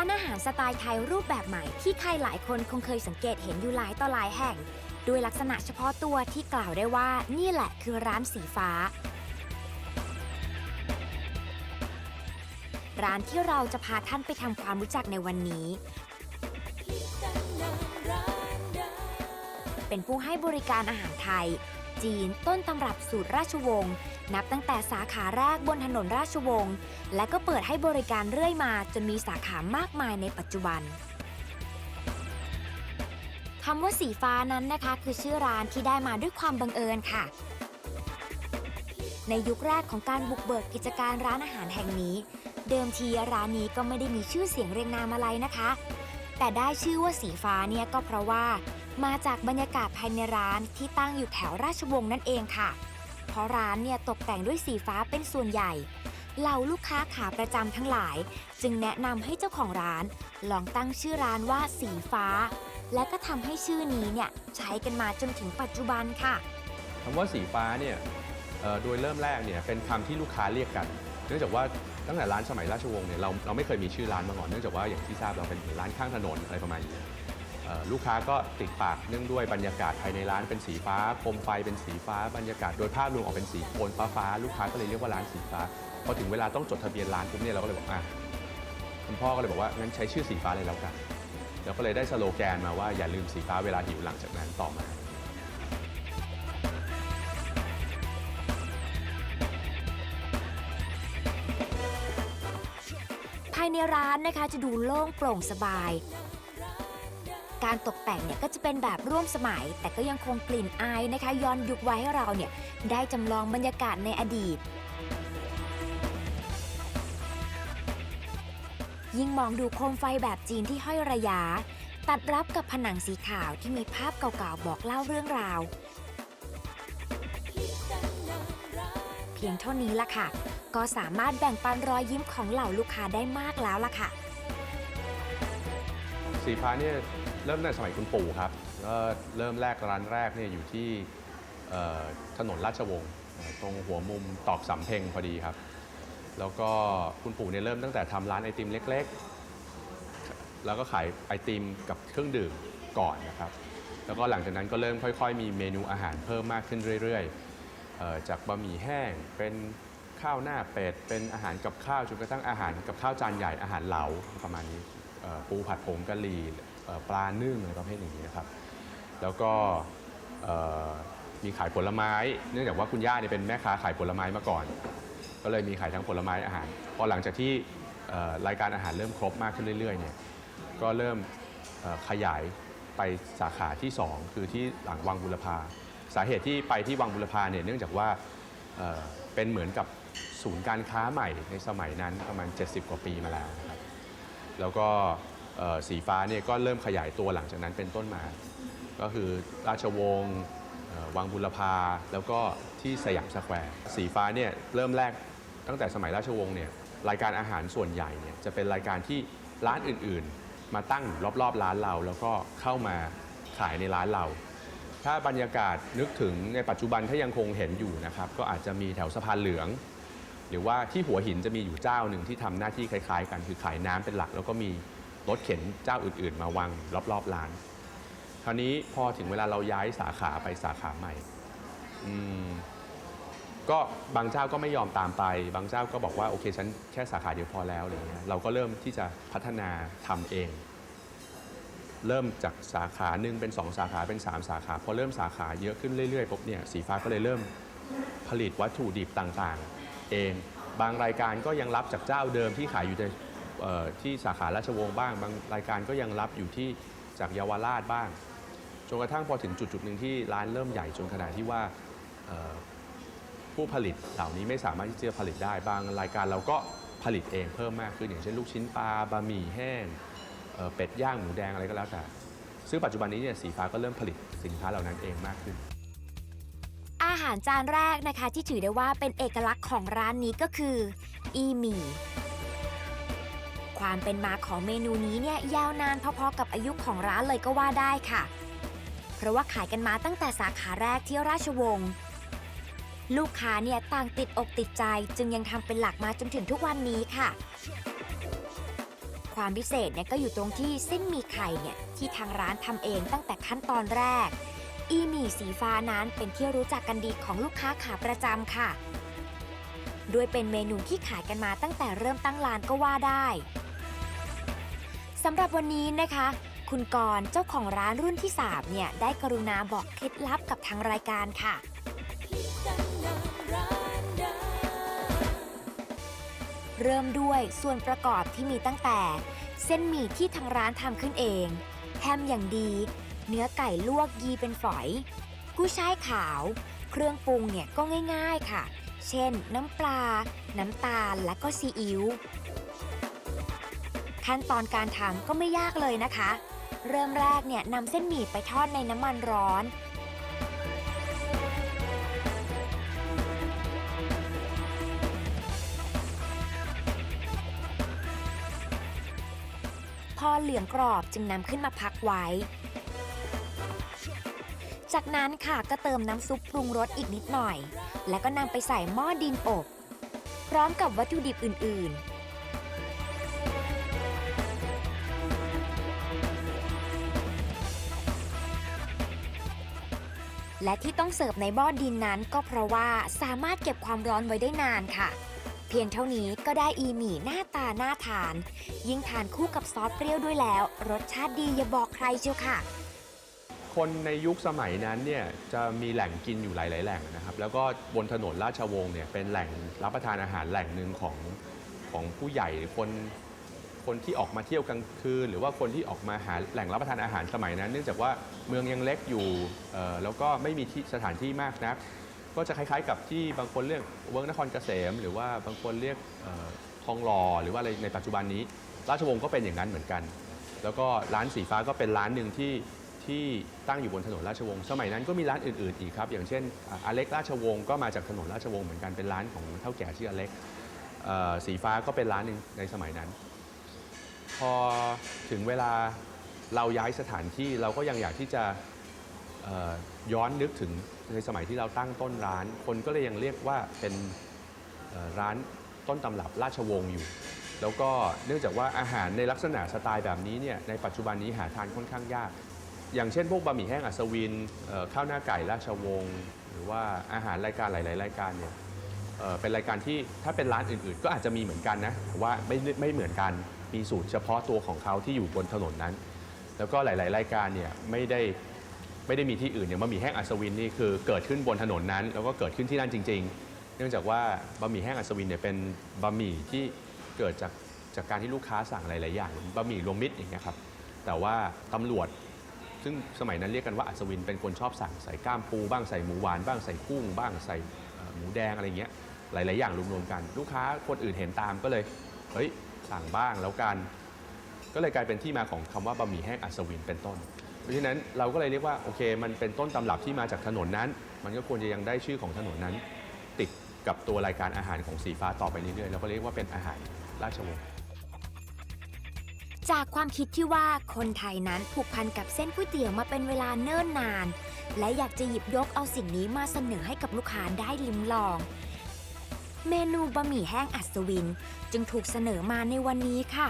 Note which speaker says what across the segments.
Speaker 1: านอาหารสไตล์ไทยรูปแบบใหม่ที่ใครหลายคนคงเคยสังเกตเห็นอยู่หลายต่อหลายแห่ง ด้วยลักษณะเฉพาะตัวที่กล่าวได้ว่านี่แหละคือร้านสีฟ้า ร้านที่เราจะพาท่านไปทำความรู้จักในวันนี้ เป็นผู้ให้บริการอาหารไทย จีนต้นตำรับสูตรราชวงศ์ นับตั้งแต่สาขาแรกบนถนนราชวงศ์และก็เปิดให้บริการเรื่อยมาจนมีสาขามากมายในปัจจุบันคำว่าสีฟ้านั้นนะคะ คือชื่อร้านที่ได้มาด้วยความบังเอิญค่ะ ในยุคแรกของการบุกเบิกกิจการร้านอาหารแห่งนี้ เดิมทีร้านนี้ก็ไม่ได้มีชื่อเสียงเรียงนามอะไรนะคะ แต่ได้ชื่อว่าสีฟ้าเนี่ยก็เพราะว่า มาจากบรรยากาศภายในร้านที่ตั้งอยู่แถวราชวงศ์นั่นเองค่ะ เพราะร้านเนี่ยตกแต่งด้วยสีฟ้าเป็นส่วนใหญ่เหล่าลูกค้าขาประจำทั้งหลาย จึงแนะนำให้เจ้าของร้าน ลองตั้งชื่อร้านว่าสีฟ้า และก็ทำให้ชื่อนี้เนี่ยใช้กันมาจนถึงปัจจุบันค่ะ
Speaker 2: คำว่าสีฟ้าเนี่ยโดยเริ่มแรกเนี่ยเป็นคำที่ลูกค้าเรียกกัน เนื่องจากว่าตั้งแต่ร้านสมัยราชวงศ์เนี่ยเราเราไม่เคยมีชื่อร้านมาก่อนเนื่องจากว่าอย่างที่ทราบเราเป็นร้านข้างถนนอะไรประมาณนี้ ลูกค้าก็ติดปากเนื่องด้วยบรรยากาศภายในร้านเป็นสีฟ้าโคมไฟเป็นสีฟ้าบรรยากาศโดยภาพรวมออกเป็นสีโทนฟ้าฟ้าลูกค้าก็เลยเรียกว่าร้านสีฟ้าพอถึงเวลาต้องจดทะเบียนร้านปุ๊บเนี่ยเราก็เลยบอกอะคุณพ่อก็เลยบอกว่างั้นใช้ชื่อสีฟ้าเลยแล้วกันแล้วก็เลยได้สโลแกนมาว่าอย่าลืมสีฟ้าเวลาหิวหลังจากนั้นต่อมา
Speaker 1: ภายในร้านนะคะจะดูโล่งโปร่งสบาย การตกแต่งเนี่ยก็จะเป็นแบบร่วมสมัย แต่ก็ยังคงกลิ่นอายนะคะ ย้อนยุคไว้ให้เราเนี่ยได้จำลองบรรยากาศในอดีต ยิ่งมองดูโคมไฟแบบจีนที่ห้อยระยะ ตัดรับกับผนังสีขาวที่มีภาพเก่าๆบอกเล่าเรื่องราว เพียงเท่านี้ละค่ะ ก็สามารถแบ่งปันรอยยิ้มของเหล่าลูกค้าได้มากแล้วล่ะค่ะ
Speaker 2: สีฟ้าเนี่ย เริ่มตั้งแต่สมัยคุณปู่ครับก็เริ่มแรกร้านแรกเนี่ยอยู่ที่เอ่อถนนราชวงศ์ตรงหัวมุมตอกสำเพ็งพอดีครับ แล้วก็คุณปู่เนี่ยเริ่มตั้งแต่ทำร้านไอติมเล็กๆ แล้วก็ขายไอติมกับเครื่องดื่มก่อนนะครับ แล้วก็หลังจากนั้นก็เริ่มค่อยๆ มีเมนูอาหารเพิ่มมากขึ้นเรื่อยๆเอ่อจากบะหมี่แห้งเป็นข้าวหน้าเป็ดเป็นอาหารกับข้าวจนกระทั่งอาหารกับข้าวจานใหญ่อาหารเหลาประมาณนี้เอ่อปูผัดผงกะหรี่ ปลานึ่งอะไรประเภทอย่างนี้นะครับ แล้วก็มีขายผลไม้ เนื่องจากว่าคุณย่าเนี่ยเป็นแม่ค้าขายผลไม้มาก่อน ก็เลยมีขายทั้งผลไม้อาหาร พอหลังจากที่รายการอาหารเริ่มครบมากขึ้นเรื่อยๆเนี่ย ก็เริ่มขยายไปสาขาที่ 2 คือที่หลังวังบุรพา สาเหตุที่ไปที่วังบุรพาเนี่ยเนื่องจากว่าเเป็นเหมือนกับศูนย์การค้าใหม่ในสมัยนั้นประมาณ 70 กว่าปีมาแล้วนะครับ แล้วก็ สีฟ้าเนี่ยก็เริ่มขยายตัวหลังจากนั้นเป็นต้นมา ก็คือราชวงศ์วังบุรพา แล้วก็ที่สยามสแควร์ สีฟ้าเนี่ยเริ่มแรกตั้งแต่สมัยราชวงศ์เนี่ยรายการอาหารส่วนใหญ่เนี่ยจะเป็นรายการที่ร้านอื่นๆ มาตั้งอยู่รอบๆร้านเรา แล้วก็เข้ามาขายในร้านเรา ถ้าบรรยากาศนึกถึงในปัจจุบันถ้ายังคงเห็นอยู่นะครับก็อาจจะมีแถวสะพานเหลือง หรือว่าที่หัวหินจะมีอยู่เจ้าหนึ่งที่ทำหน้าที่คล้ายๆ กันคือขายน้ำเป็นหลัก แล้วก็มี รถเข็นเจ้าอื่นๆ มาวางรอบๆร้าน คราวนี้พอถึงเวลาเราย้ายสาขาไปสาขาใหม่อืมก็บางเจ้าก็ไม่ยอมตามไป บางเจ้าก็บอกว่าโอเคฉันแค่สาขาเดียวพอแล้วอะไรเงี้ยเราก็เริ่มที่จะพัฒนาทำเอง เริ่มจากสาขาหนึ่งเป็น 2 สาขาเป็น 3 สาขาพอเริ่มสาขาเยอะขึ้นเรื่อยๆปุ๊บเนี่ยสีฟ้าก็เลยเริ่มผลิตวัตถุดิบต่างๆ เองบางรายการก็ยังรับจากเจ้าเดิมที่ขายอยู่ใน ที่สาขาราชวงศ์บ้าง บางรายการก็ยังรับอยู่ที่จากเยาวราชบ้าง จนกระทั่งพอถึงจุดจุดหนึ่งที่ร้านเริ่มใหญ่จนขนาดที่ว่าผู้ผลิตเหล่านี้ไม่สามารถที่จะผลิตได้บางรายการเราก็ผลิตเองเพิ่มมากขึ้นอย่างเช่นลูกชิ้นปลาบะหมี่แห้งเเป็ดย่างหมูแดงอะไรก็แล้วแต่ ซึ่งปัจจุบันนี้เนี่ยสีฟ้าก็เริ่มผลิตสินค้าเหล่านั้นเองมากขึ้น
Speaker 1: อาหารจานแรกนะคะที่ถือได้ว่าเป็นเอกลักษณ์ของร้านนี้ก็คือ อีหมี่ ความเป็นมาของเมนูนี้เนี่ยยาวนานพอๆกับอายุของร้านเลยก็ว่าได้ค่ะ เพราะว่าขายกันมาตั้งแต่สาขาแรกที่ราชวงศ์ลูกค้าเนี่ยต่างติดอกติดใจจึงยังทำเป็นหลักมาจนถึงทุกวันนี้ค่ะ ความพิเศษเนี่ยก็อยู่ตรงที่เส้นหมี่ไข่เนี่ยที่ทางร้านทำเองตั้งแต่ขั้นตอนแรก อีหมี่สีฟ้านั้นเป็นที่รู้จักกันดีของลูกค้าขาประจำค่ะ ด้วยเป็นเมนูที่ขายกันมาตั้งแต่เริ่มตั้งร้านก็ว่าได้ สำหรับวันนี้นะคะ คุณกรณ์เจ้าของร้านรุ่นที่3เนี่ยได้กรุณาบอกเคล็ดลับกับทางรายการค่ะ เริ่มด้วยส่วนประกอบที่มีตั้งแต่ เส้นหมี่ที่ทางร้านทำขึ้นเองแฮมอย่างดี เนื้อไก่ลวกยีเป็นฝอย กุ้ยช่ายขาว เครื่องปรุงเนี่ยก็ง่าย ๆค่ะ เช่น น้ำปลา น้ำตาลและก็ซีอิ๊ว ขั้นตอนการทำก็ไม่ยากเลยนะคะ เริ่มแรกเนี่ยนำเส้นหมี่ไปทอดในน้ำมันร้อน พอเหลืองกรอบจึงนำขึ้นมาพักไว้ จากนั้นค่ะก็เติมน้ำซุปปรุงรสอีกนิดหน่อย แล้วก็นำไปใส่หม้อดินอบ พร้อมกับวัตถุดิบอื่น ๆ และที่ต้องเสิร์ฟในหม้อดินนั้นก็เพราะว่าสามารถเก็บความร้อนไว้ได้นานค่ะ เพียงเท่านี้ก็ได้อีหมี่หน้าตาน่าทาน ยิ่งทานคู่กับซอสเปรี้ยวด้วยแล้ว รสชาติดีอย่าบอกใครเชียวค่ะ
Speaker 2: คนในยุคสมัยนั้นเนี่ยจะมีแหล่งกินอยู่หลาย ๆ แหล่งนะครับ แล้วก็บนถนนราชวงศ์เนี่ยเป็นแหล่งรับประทานอาหารแหล่งหนึ่งของของผู้ใหญ่หรือคน คนที่ออกมาเที่ยวกลางคืน หรือว่าคนที่ออกมาหาแหล่งรับประทานอาหารสมัยนั้น เนื่องจากว่าเมืองยังเล็กอยู่แล้วก็ไม่มีที่สถานที่มากนัก ก็จะคล้ายๆ กับที่บางคนเรียกเวิร์กนครเกษม หรือว่าบางคนเรียกทองหล่อหรือว่าอะไรในปัจจุบันนี้ ราชวงศ์ก็เป็นอย่างนั้นเหมือนกัน แล้วก็ร้านสีฟ้าก็เป็นร้านหนึ่งที่ที่ตั้งอยู่บนถนนราชวงศ์สมัยนั้นก็มีร้านอื่นๆอีกครับ อย่างเช่นอาเล็กราชวงศ์ก็มาจากถนนราชวงศ์เหมือนกันเป็นร้านของเท่าแก่ชื่ออเล็กสีฟ้าก็เป็นร้านหนึ่งในสมัยนั้น พอถึงเวลาเราย้ายสถานที่เราก็ยังอยากที่จะย้อนนึกถึงในสมัยที่เราตั้งต้นร้าน คนก็เลยยังเรียกว่าเป็นร้านต้นตำรับราชวงศ์อยู่ แล้วก็เนื่องจากว่าอาหารในลักษณะสไตล์แบบนี้เนี่ยในปัจจุบันนี้หาทานค่อนข้างยาก อย่างเช่นพวกบะหมี่แห้งอัศวินข้าวหน้าไก่ราชวงศ์หรือว่าอาหารรายการหลาย ๆ รายการเนี่ยเป็นรายการที่ถ้าเป็นร้านอื่น ๆ ก็อาจจะมีเหมือนกันนะแต่ว่าไม่ไม่เหมือนกัน มีสูตรเฉพาะตัวของเขาที่อยู่บนถนนนั้น แล้วก็หลาย ๆ รายการเนี่ยไม่ได้ไม่ได้มีที่อื่นอย่างบะหมี่แห้งอัศวินนี่คือเกิดขึ้นบนถนนนั้น แล้วก็เกิดขึ้นที่นั่นจริง ๆ เนื่องจากว่าบะหมี่แห้งอัศวินเนี่ยเป็นบะหมี่ที่เกิดจากจากการที่ลูกค้าสั่งหลาย ๆ อย่างบะหมี่รวมมิตรอย่างเงี้ยครับแต่ว่าตำรวจซึ่งสมัยนั้นเรียกกันว่าอัศวินเป็นคนชอบสั่งใส่ก้ามปูบ้างใส่หมูหวานบ้างใส่กุ้งบ้างใส่หมูแดงอะไรเงี้ยหลาย ๆ อย่างรวมๆกัน ลูกค้าคนอื่นเห็นตามก็เลยเฮ้ย สั่งบ้างแล้วกัน ก็เลยกลายเป็นที่มาของคำว่าบะหมี่แห้งอัศวินเป็นต้น เพราะฉะนั้นเราก็เลยเรียกว่าโอเค มันเป็นต้นตำรับที่มาจากถนนนั้น มันก็ควรจะยังได้ชื่อของถนนนั้น ติดกับตัวรายการอาหารของสีฟ้าต่อไปเรื่อยๆเราก็เรียกว่าเป็นอาหารราชวงศ์
Speaker 1: จากความคิดที่ว่าคนไทยนั้นผูกพันกับเส้นก๋วยเตี๋ยวมาเป็นเวลาเนิ่นนาน และอยากจะหยิบยกเอาสิ่งนี้มาเสนอให้กับลูกค้าได้ลิ้มลอง เมนูบะหมี่แห้งอัศวิน จึงถูกเสนอมาในวันนี้ค่ะ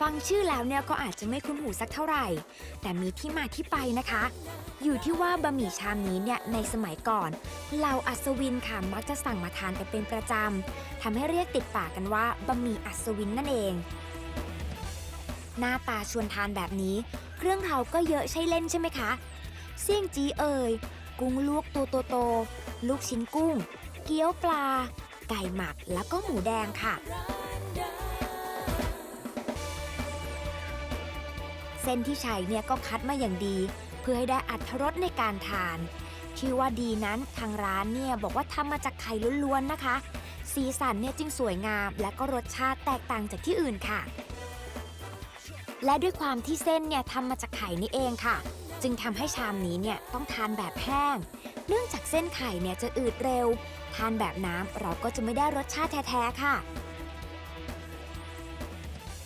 Speaker 1: ฟังชื่อแล้วเนี่ยก็อาจจะไม่คุ้นหูสักเท่าไหร่ แต่มีที่มาที่ไปนะคะ อยู่ที่ว่าบะหมี่ชามนี้เนี่ยในสมัยก่อนเหล่าอัศวินค่ะมักจะสั่งมาทานกันเป็นประจำทำให้เรียกติดปากกันว่าบะหมี่อัศวินนั่นเอง หน้าตาชวนทานแบบนี้ เครื่องเราก็เยอะใช่เล่นใช่ไหมคะเสี่ยงจีเอ่ย กุ้งลวกตัวโตๆลูกชิ้นกุ้ง เกี๊ยวปลา ไก่หมักแล้วก็หมูแดงค่ะ เส้นที่ใช้เนี่ยก็คัดมาอย่างดี เพื่อให้ได้อัตรสในการทาน ที่ว่าดีนั้นทางร้านเนี่ยบอกว่าทำมาจากไข่ล้วนๆนะคะ สีสันเนี่ยจึงสวยงาม และก็รสชาติแตกต่างจากที่อื่นค่ะ และด้วยความที่เส้นเนี่ยทำมาจากไข่นี่เองค่ะ จึงทำให้ชามนี้เนี่ยต้องทานแบบแห้ง เนื่องจากเส้นไข่เนี่ยจะอืดเร็ว ทานแบบน้ำเราก็จะไม่ได้รสชาติแท้ๆค่ะ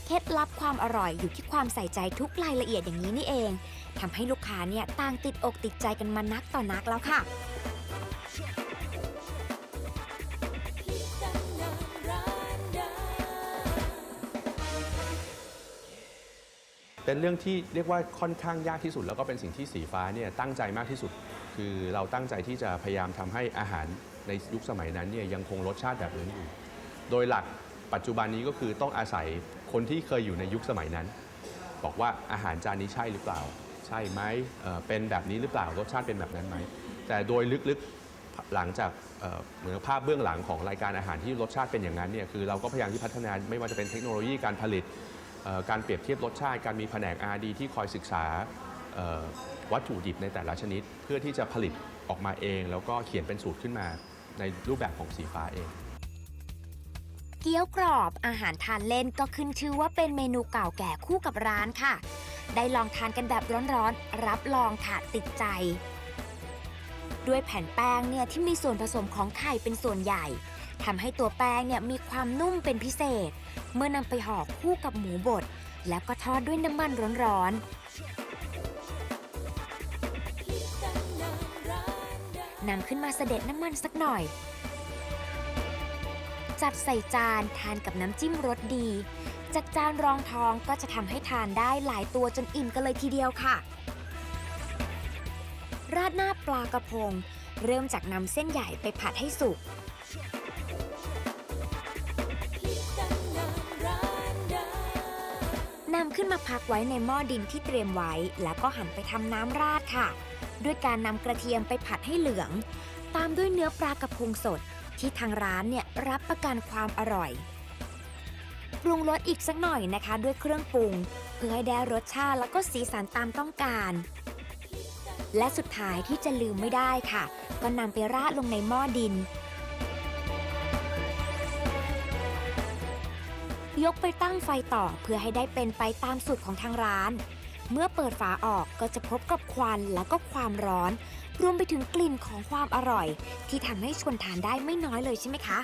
Speaker 1: เคล็ดลับความอร่อยอยู่ที่ความใส่ใจทุกรายละเอียดอย่างนี้นี่เองทำให้ลูกค้าเนี่ยต่างติดอกติดใจกันมานักต่อนักแล้วค่ะ
Speaker 2: เป็นเรื่องที่เรียกว่าค่อนข้างยากที่สุด แล้วก็เป็นสิ่งที่สีฟ้าเนี่ยตั้งใจมากที่สุด คือเราตั้งใจที่จะพยายามทำให้อาหารในยุคสมัยนั้นเนี่ยยังคงรสชาติแบบนั้นอยู่โดยหลักปัจจุบันนี้ก็คือต้องอาศัยคนที่เคยอยู่ในยุคสมัยนั้น บอกว่าอาหารจานนี้ใช่หรือเปล่า ใช่ไหมเอ่อเป็นแบบนี้หรือเปล่ารสชาติเป็นแบบนั้นไหมแต่โดยลึกๆหลังจากเอ่อเหมือนภาพเบื้องหลังของรายการอาหารที่รสชาติเป็นอย่างนั้นเนี่ยคือเราก็พยายามที่พัฒนาไม่ว่าจะเป็นเทคโนโลยีการผลิต การเปรียบเทียบรสชาติ การมีแผนก R&D ที่คอยศึกษาวัตถุดิบในแต่ละชนิด เพื่อที่จะผลิตออกมาเอง แล้วก็เขียนเป็นสูตรขึ้นมาในรูปแบบของสีฟ้าเอง
Speaker 1: เกี๊ยวกรอบอาหารทานเล่นก็ขึ้นชื่อว่าเป็นเมนูเก่าแก่คู่กับร้านค่ะ ได้ลองทานกันแบบร้อนๆ รับรองค่ะติดใจ ด้วยแผ่นแป้งเนี่ยที่มีส่วนผสมของไข่เป็นส่วนใหญ่ทำให้ตัวแป้งเนี่ยมีความนุ่มเป็นพิเศษ เมื่อนำไปห่อคู่กับหมูบด แล้วก็ทอดด้วยน้ำมันร้อนๆนำขึ้นมาเสด็จน้ำมันสักหน่อย จัดใส่จานทานกับน้ำจิ้มรสดี จากจานรองท้องก็จะทำให้ทานได้หลายตัวจนอิ่มกันเลยทีเดียวค่ะ ราดหน้าปลากระพง เริ่มจากนำเส้นใหญ่ไปผัดให้สุก นำขึ้นมาพักไว้ในหม้อดินที่เตรียมไว้ แล้วก็หั่นไปทำน้ำราดค่ะ ด้วยการนำกระเทียมไปผัดให้เหลือง ตามด้วยเนื้อปลากระพงสด ที่ทางร้านเนี่ยรับประกันความอร่อยปรุงรสอีกสักหน่อยนะคะ ด้วยเครื่องปรุง เพื่อให้ได้รสชาติแล้วก็สีสันตามต้องการ และสุดท้ายที่จะลืมไม่ได้ค่ะ ก็นำไปราดลงในหม้อดิน ยกไปตั้งไฟต่อเพื่อให้ได้เป็นไปตามสูตรของทางร้าน เมื่อเปิดฝาออกก็จะพบกับควันแล้วก็ความร้อน รวมไปถึงกลิ่นของความอร่อย ที่ทำให้ชวนทานได้ไม่น้อยเลยใช่ไหมคะ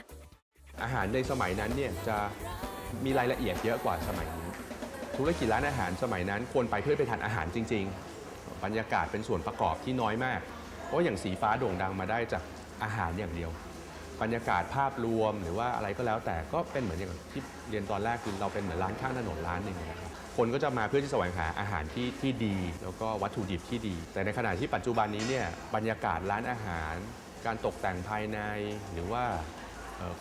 Speaker 2: อาหารในสมัยนั้นเนี่ยจะมีรายละเอียดเยอะกว่าสมัยนี้ ธุรกิจร้านอาหารสมัยนั้นควรไปเพื่อไปทานอาหารจริง ๆ บรรยากาศเป็นส่วนประกอบที่น้อยมาก เพราะอย่างสีฟ้าโด่งดังมาได้จากอาหารอย่างเดียว บรรยากาศภาพรวมหรือว่าอะไรก็แล้วแต่ก็เป็นเหมือนอย่างที่เรียนตอนแรกคือเราเป็นเหมือนร้านข้างถนนร้านหนึ่งนะครับคนก็จะมาเพื่อที่แสวงหาอาหารที่ที่ดี แล้วก็วัตถุดิบที่ดี แต่ในขณะที่ปัจจุบันนี้เนี่ยบรรยากาศร้านอาหาร การตกแต่งภายใน หรือว่า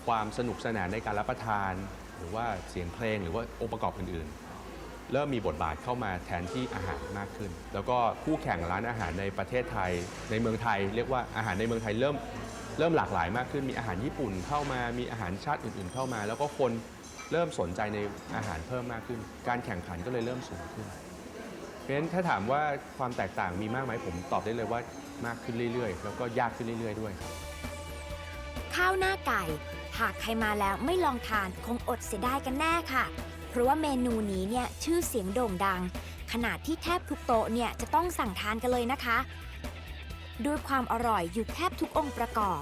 Speaker 2: ความสนุกสนานในการรับประทาน หรือว่าเสียงเพลงหรือว่าองค์ประกอบอื่นๆ เริ่มมีบทบาทเข้ามาแทนที่อาหารมากขึ้น แล้วก็คู่แข่งร้านอาหารในประเทศไทย ในเมืองไทย เรียกว่าอาหารในเมืองไทยเริ่มเริ่มหลากหลายมากขึ้น มีอาหารญี่ปุ่นเข้ามา มีอาหารชาติอื่นๆเข้ามา แล้วก็คนเริ่มสนใจในอาหารเพิ่มมากขึ้น การแข่งขันก็เลยเริ่มสูงขึ้น เพราะฉะนั้นถ้าถามว่าความแตกต่างมีมากไหมผมตอบได้เลยว่ามากขึ้นเรื่อยๆ แล้วก็ยากขึ้นเรื่อย ๆ ด้วยครับ
Speaker 1: ข้าวหน้าไก่ หากใครมาแล้วไม่ลองทานคงอดเสียดายกันแน่ค่ะ เพราะว่าเมนูนี้เนี่ยชื่อเสียงโด่งดัง ขนาดที่แทบทุกโต๊ะเนี่ยจะต้องสั่งทานกันเลยนะคะ ด้วยความอร่อยอยู่แทบทุกองค์ประกอบ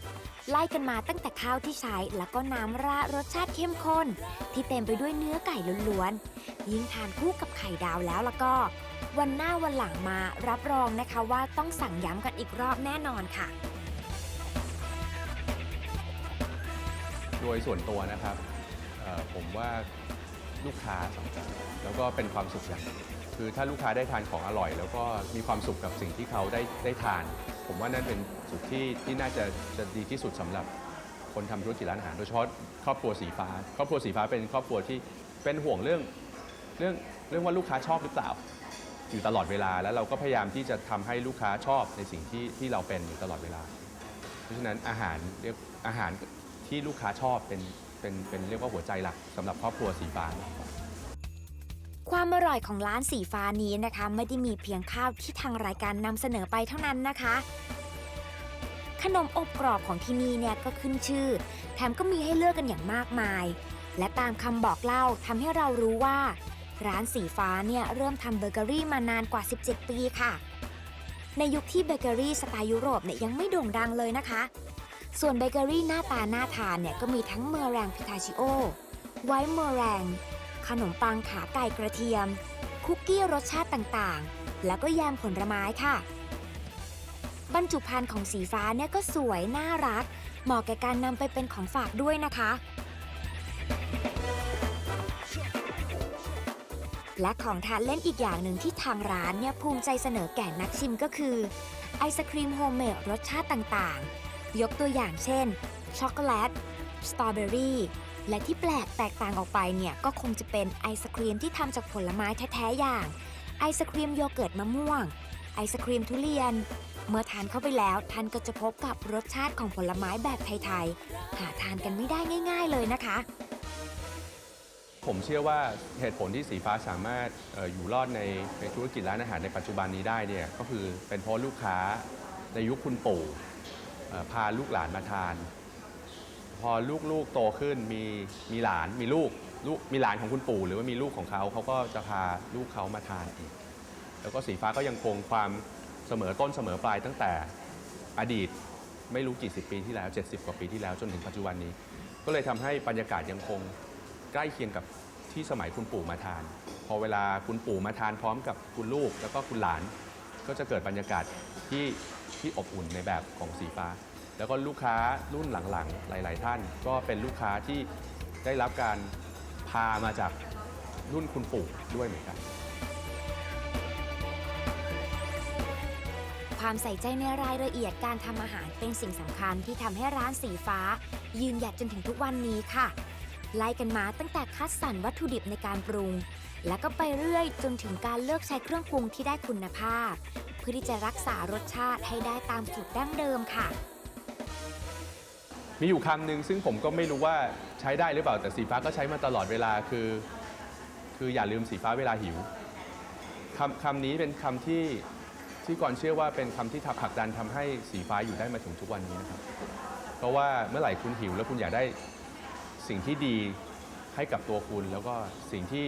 Speaker 1: ไล่กันมาตั้งแต่ข้าวที่ใช้แล้วก็น้ำรารสชาติเข้มข้น ที่เต็มไปด้วยเนื้อไก่ล้วนๆยิ่งทานคู่กับไข่ดาวแล้วแล้วก็ วันหน้าวันหลังมารับรองนะคะว่าต้องสั่งย้ำกันอีกรอบแน่นอนค่ะ
Speaker 2: โดยส่วนตัวนะครับเอ่อผมว่า ลูกค้าสำคัญแล้วก็เป็นความสุขอย่างหนึ่งคือถ้าลูกค้าได้ทานของอร่อย แล้วก็มีความสุขกับสิ่งที่เขาได้ได้ทาน ผมว่านั่นเป็นจุดที่ที่น่าจะจะดีที่สุดสำหรับคนทำธุรกิจร้านอาหารโดยเฉพาะครอบครัวสีฟ้า ครอบครัวสีฟ้าเป็นครอบครัวที่เป็นห่วงเรื่องเรื่องเรื่องว่าลูกค้าชอบหรือเปล่า อยู่ตลอดเวลาแล้วเราก็พยายามที่จะทำให้ลูกค้าชอบในสิ่งที่ที่เราเป็นอยู่ตลอดเวลา เพราะฉะนั้นอาหารเรียกอาหารที่ลูกค้าชอบเป็น เป็นเป็นเรียกว่าหัวใจหลักสำหรับครอบครัวสีฟ้า
Speaker 1: ความอร่อยของร้านสีฟ้านี้นะคะ ไม่ได้มีเพียงข้าวที่ทางรายการนำเสนอไปเท่านั้นนะคะ ขนมอบกรอบของที่นี่เนี่ยก็ขึ้นชื่อ แถมก็มีให้เลือกกันอย่างมากมาย และตามคำบอกเล่าทำให้เรารู้ว่า ร้านสีฟ้าเนี่ยเริ่มทำเบเกอรี่มานานกว่า 17 ปีค่ะ ในยุคที่เบเกอรี่สไตล์ยุโรปเนี่ยยังไม่โด่งดังเลยนะคะ ส่วนเบเกอรี่หน้าตาน่าทานเนี่ยก็มีทั้งเมอแรงพิทาชิโอ ไวท์เมอแรง ขนมปังขาไก่กระเทียม คุกกี้รสชาติต่างๆ แล้วก็แยมผลไม้ค่ะ บรรจุภัณฑ์ของสีฟ้าเนี่ยก็สวยน่ารัก เหมาะแก่การนำไปเป็นของฝากด้วยนะคะ และของทานเล่นอีกอย่างหนึ่งที่ทางร้านเนี่ยภูมิใจเสนอแก่นักชิมก็คือ ไอศครีมโฮมเมดรสชาติต่างๆ ยกตัวอย่างเช่น ช็อกโกแลต สตรอเบอรี่และที่แปลกแตกต่างออกไปเนี่ย ก็คงจะเป็นไอศครีมที่ทำจากผลไม้แท้ ๆ อย่าง ไอศครีมโยเกิร์ตมะม่วง ไอศครีมทุเรียน เมื่อทานเข้าไปแล้วท่านก็จะพบกับรสชาติของผลไม้แบบไทย ๆ หาทานกันไม่ได้ง่าย ๆ เลยนะคะ
Speaker 2: ผมเชื่อว่าเหตุผลที่สีฟ้าสามารถออยู่รอดในในธุรกิจร้านอาหารในปัจจุบันนี้ได้เนี่ยก็คือเป็นเพราะลูกค้าในยุคคุณปู่ พาลูกหลานมาทาน พอลูกๆโตขึ้นมีมีหลานมีลูกลูกมีหลานของคุณปู่หรือว่ามีลูกของเขาเขาก็จะพาลูกเขามาทานอีก แล้วก็สีฟ้าก็ยังคงความเสมอต้นเสมอปลายตั้งแต่อดีตไม่รู้กี่สิบปีที่แล้ว 70 กว่าปีที่แล้วจนถึงปัจจุบันนี้ ก็เลยทำให้บรรยากาศยังคงใกล้เคียงกับที่สมัยคุณปู่มาทาน พอเวลาคุณปู่มาทานพร้อมกับคุณลูกแล้วก็คุณหลาน ก็จะเกิดบรรยากาศที่ ที่อบอุ่นในแบบของสีฟ้า แล้วก็ลูกค้ารุ่นหลังๆ หลาย ๆ ท่าน ก็เป็นลูกค้าที่ได้รับการพามาจากรุ่นคุณปู่ด้วยเหมือนกัน
Speaker 1: ความใส่ใจในรายละเอียดการทำอาหารเป็นสิ่งสำคัญที่ทำให้ร้านสีฟ้า ยืนหยัดจนถึงทุกวันนี้ค่ะ ไล่กันมาตั้งแต่คัดสรรวัตถุดิบในการปรุง แล้วก็ไปเรื่อยจนถึงการเลือกใช้เครื่องปรุงที่ได้คุณภาพ เพื่อที่จะรักษารสชาติให้ได้ตามสูตรดั้งเดิมค่ะ
Speaker 2: มีอยู่คำหนึ่งซึ่งผมก็ไม่รู้ว่าใช้ได้หรือเปล่าแต่สีฟ้าก็ใช้มาตลอดเวลาคือ คืออย่าลืมสีฟ้าเวลาหิวคำคำนี้เป็นคำที่ที่ก่อนเชื่อว่าเป็นคำที่ทับผลักดันทำให้สีฟ้าอยู่ได้มาถึงทุกวันนี้นะครับ เพราะว่าเมื่อไหร่คุณหิวแล้วคุณอยากได้สิ่งที่ดีให้กับตัวคุณแล้วก็สิ่งที่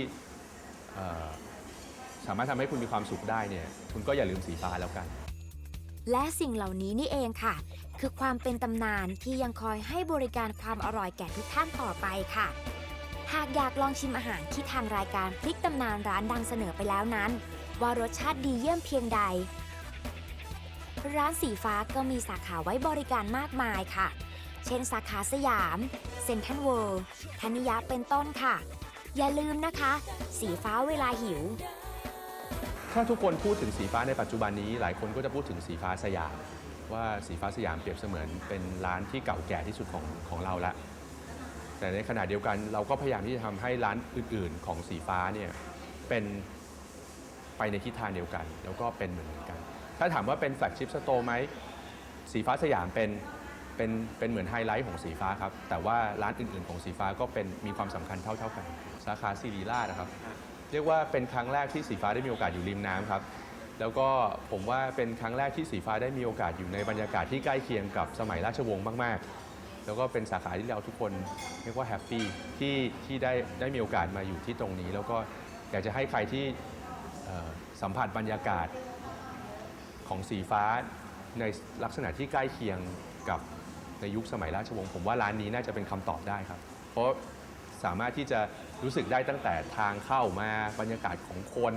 Speaker 2: สามารถทำให้คุณมีความสุขได้เนี่ยคุณก็อย่าลืมสีฟ้าแล้วกัน
Speaker 1: และสิ่งเหล่านี้นี่เองค่ะ คือความเป็นตำนานที่ยังคอยให้บริการความอร่อยแก่ทุกท่านต่อไปค่ะ หากอยากลองชิมอาหารที่ทางรายการพลิกตำนานร้านดังเสนอไปแล้วนั้น ว่ารสชาติดีเยี่ยมเพียงใด ร้านสีฟ้าก็มีสาขาไว้บริการมากมายค่ะ เช่นสาขาสยามเซ็นทรัลเวิลด์ธนิยะเป็นต้นค่ะ อย่าลืมนะคะ สีฟ้าเวลาหิว
Speaker 2: ถ้าทุกคนพูดถึงสีฟ้าในปัจจุบันนี้ หลายคนก็จะพูดถึงสีฟ้าสยาม ว่าสีฟ้าสยามเปรียบเสมือนเป็นร้านที่เก่าแก่ที่สุดของของเราละแต่ในขณะเดียวกันเราก็พยายามที่จะทำให้ร้านอื่น ๆ ของสีฟ้าเนี่ยเป็นไปในทิศทางเดียวกัน แล้วก็เป็นเหมือนกัน ถ้าถามว่าเป็นแฟลกชิพสโตร์ไหมสีฟ้าสยามเป็นเป็นเป็นเหมือนไฮไลท์ของสีฟ้าครับแต่ว่าร้านอื่น ๆ ของสีฟ้าก็เป็นมีความสำคัญเท่า ๆกัน สาขาสิริราชนะครับ เรียกว่าเป็นครั้งแรกที่สีฟ้าได้มีโอกาสอยู่ริมน้ำครับ แล้วก็ผมว่าเป็นครั้งแรกที่สีฟ้าได้มีโอกาสอยู่ในบรรยากาศที่ใกล้เคียงกับสมัยราชวงศ์มาก ๆ แล้วก็เป็นสาขาที่เราทุกคนเรียกว่าแฮปปี้ที่ที่ได้ได้มีโอกาสมาอยู่ที่ตรงนี้ แล้วก็อยากจะให้ใครที่สัมผัสบรรยากาศของสีฟ้าในลักษณะที่ใกล้เคียงกับในยุคสมัยราชวงศ์ผมว่าร้านนี้น่าจะเป็นคำตอบได้ครับ เพราะสามารถที่จะ รู้สึกได้ตั้งแต่ทางเข้ามาบรรยากาศของคน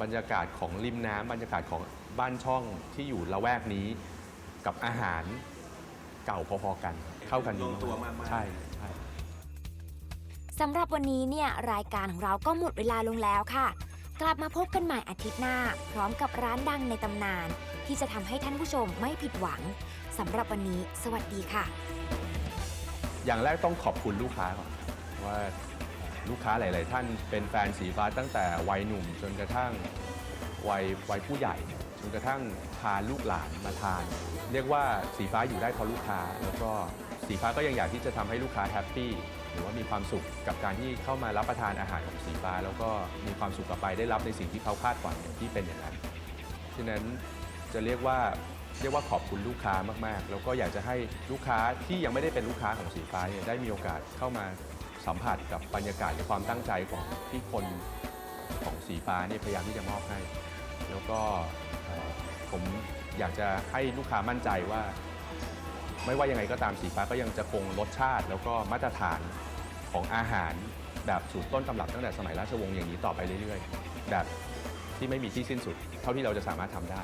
Speaker 2: บรรยากาศของริมน้ำบรรยากาศของบ้านช่องที่อยู่ละแวกนี้ กับอาหารเก่าพอๆกัน เข้ากันดี
Speaker 3: ลงตัวมากๆ
Speaker 2: ใช่ใช่
Speaker 1: สำหรับวันนี้เนี่ยรายการของเราก็หมดเวลาลงแล้วค่ะ กลับมาพบกันใหม่อาทิตย์หน้า พร้อมกับร้านดังในตำนาน ที่จะทำให้ท่านผู้ชมไม่ผิดหวังสำหรับวันนี้ สวัสดีค่ะ
Speaker 2: อย่างแรกต้องขอบคุณลูกค้าก่อนว่า ลูกค้าหลาย ๆ ท่านเป็นแฟนสีฟ้าตั้งแต่วัยหนุ่ม จนกระทั่งวัยวัยผู้ใหญ่ จนกระทั่งพาลูกหลานมาทาน เรียกว่าสีฟ้าอยู่ได้เพราะลูกค้า แล้วก็สีฟ้าก็ยังอยากที่จะทำให้ลูกค้าแฮปปี้หรือว่ามีความสุขกับการที่เข้ามารับประทานอาหารของสีฟ้า แล้วก็มีความสุขกลับไปได้รับในสิ่งที่เขาคาดหวังอย่างที่เป็นอย่างนั้นฉะนั้นจะเรียกว่าเรียกว่าขอบคุณลูกค้ามาก ๆ แล้วก็อยากจะให้ลูกค้าที่ยังไม่ได้เป็นลูกค้าของสีฟ้าเนี่ยได้มีโอกาสเข้ามา สัมผัสกับบรรยากาศหรือความตั้งใจของที่คนของสีฟ้าเนี่ยพยายามที่จะมอบให้ แล้วก็ผมอยากจะให้ลูกค้ามั่นใจว่า ไม่ว่ายังไงก็ตามสีฟ้าก็ยังจะคงรสชาติ แล้วก็มาตรฐานของอาหารแบบสูตรต้นตำรับตั้งแต่สมัยราชวงศ์อย่างนี้ต่อไปเรื่อยๆ แบบที่ไม่มีที่สิ้นสุด เท่าที่เราจะสามารถทำได้